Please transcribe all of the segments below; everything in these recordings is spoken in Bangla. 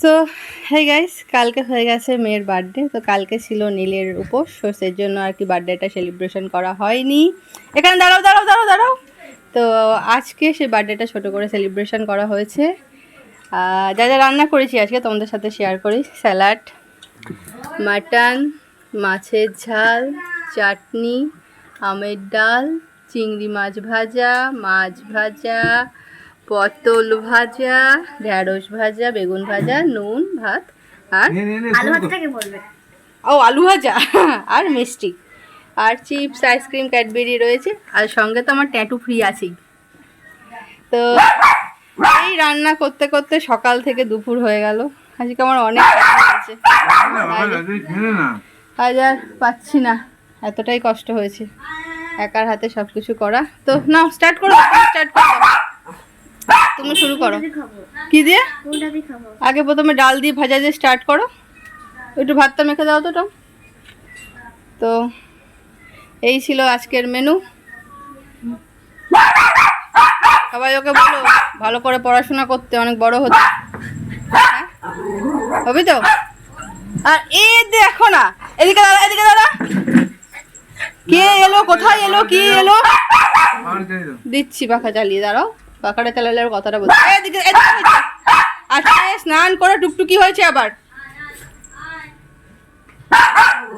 সো হে গাইস কালকে হয়ে গেছে মেয়ের বার্থডে তো কালকে ছিল নীলের উপোস তো সেই জন্য আর কি বার্থডেটা সেলিব্রেশন করা হয়নি। এখানে দাঁড়াও দাঁড়াও দাঁড়াও দাঁড়াও। তো আজকে সেই বার্থডেটা ছোটো করে সেলিব্রেশন করা হয়েছে। যা যা রান্না করেছি আজকে তোমাদের সাথে শেয়ার করি। স্যালাড মাটন মাছের ঝাল, চাটনি, আমের ডাল, চিংড়ি মাছ ভাজা মাছ ভাজা পটল ভাজা ঢ্যাঁড়স ভাজা বেগুন ভাজা নুন ভাত আর আলু ভাতটাকে বলবে। ও আলু ভাজা আর মিষ্টি। আর চিপস আইসক্রিম ক্যাডবেরি রয়েছে। আর সঙ্গে তো আমার ট্যাটু ফ্রি আছেই। তো এই রান্না করতে করতে সকাল থেকে দুপুর হয়ে গেল। আজকে আমার অনেক হয়েছে। আজ আর পাচ্ছি না। এতটাই কষ্ট হয়েছে। একার হাতে সব কিছু করা। তো না স্টার্ট করো স্টার্ট করো। তুমি শুরু করো। কি দিয়ে? আগে প্রথমে ডাল দিয়ে ভাজা দিয়ে স্টার্ট করো। একটু ভাতটা মেখে দাও তো টম। তো এই ছিল আজকের মেনু সবাই ওকে বলো ভালো করে পড়াশোনা করতে অনেক বড় হতে। হ্যাঁ? হবে তো? আর এ দেখো না এদিকে দাদা এদিকে দাদা। কে এলো? কোথায় এলো? কি এলো? দিচ্ছি পাখা চালিয়ে দাঁড়াও। চালালে আর কথাটা বলছি। এদিকে। আজকে স্নান করে, টুকটুকি হয়েছে আবার।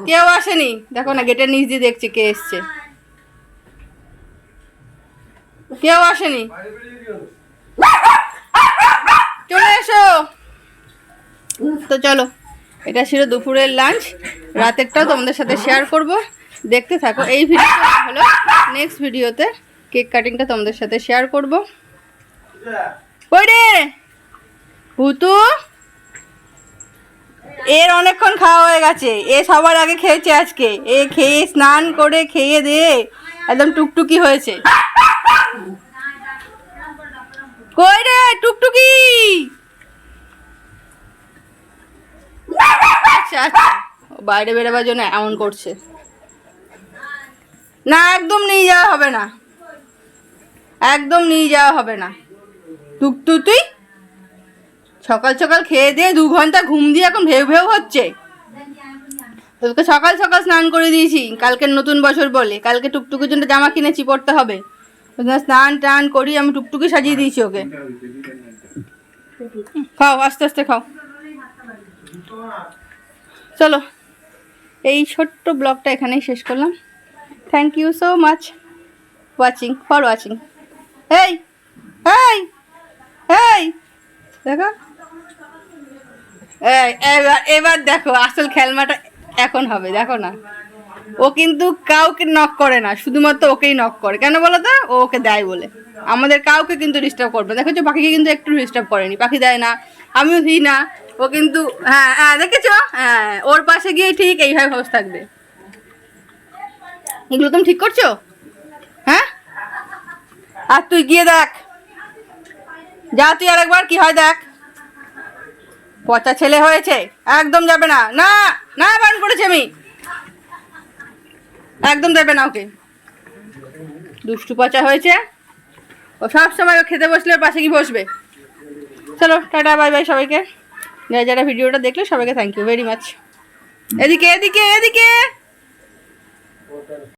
কেউ আসেনি। দেখো না, গেটের নিচ দিয়ে দেখছি কে এসছে। কেউ আসেনি। চলে এসো। তো চলো, এটা ছিল দুপুরের লাঞ্চ রাতেরটাও তোমাদের সাথে শেয়ার করব। দেখতে থাকো। এই ভিডিওটা হলো নেক্সট ভিডিওতে কেক কাটিংটা তোমাদের সাথে শেয়ার করব। ওই রে? এর অনেকক্ষণ খাওয়া হয়ে গেছে। এ সবার আগে খেয়েছে আজকে। এ খেয়ে স্নান করে খেয়ে দিয়ে একদম টুকটুকি হয়েছে। কই রে, টুকটুকি? আচ্ছা আচ্ছা। বাইরে বেরোবার জন্য এমন করছে। না, একদম নিয়ে যাওয়া হবে না। একদম নিয়ে যাওয়া হবে না। তুই। সকাল সকাল খেয়ে দিয়ে দু ঘণ্টা ঘুম দিয়ে এখন ভেউ ভেউ হচ্ছে। তোকে সকাল সকাল স্নান করে দিয়েছি কালকের নতুন বছর বলে। কালকে টুকটুকির জন্য জামা কিনেছি পড়তে হবে। স্নান টান করি, আমি টুকটুকি সাজিয়ে দিয়েছি ওকে। খাও, আস্তে আস্তে খাও। চলো, এই ছোট্ট ব্লগটা এখানেই শেষ করলাম। Thank you so much watching for watching এই এই! দেখো। এবার এবার দেখো, আসল খেলনাটা এখন হবে, দেখো না। ও কিন্তু কাউকে নক করে না, শুধুমাত্র ওকেই নক করে। কেন বলো তো? ও ওকে দেয় বলে। আমাদের কাউকে কিন্তু ডিস্টার্ব করবে না। দেখেছ পাখিকে কিন্তু একটু ডিস্টার্ব করেনি। পাখি দেয় না, আমিও দিই না। ও কিন্তু হ্যাঁ হ্যাঁ দেখেছ? হ্যাঁ ওর পাশে গিয়ে ঠিক এইভাবে বসে থাকবে। এগুলো তুমি ঠিক করছ? হ্যাঁ? আর তুই গিয়ে দেখ। যা তুই আরেকবার কি হয় দেখ। পচা ছেলে হয়েছে, একদম যাবে না। না না, বারণ করেছি আমি। একদম দেবে না ওকে। দুষ্টু পচা হয়েছে। ও সব সময় খেতে বসলে পাশে কি বসবে। চলো, টাটা, বাই বাই সবাইকে। যারা যারা ভিডিওটা দেখলে সবাইকে থ্যাংক ইউ ভেরি মাচ এদিকে এদিকে এদিকে।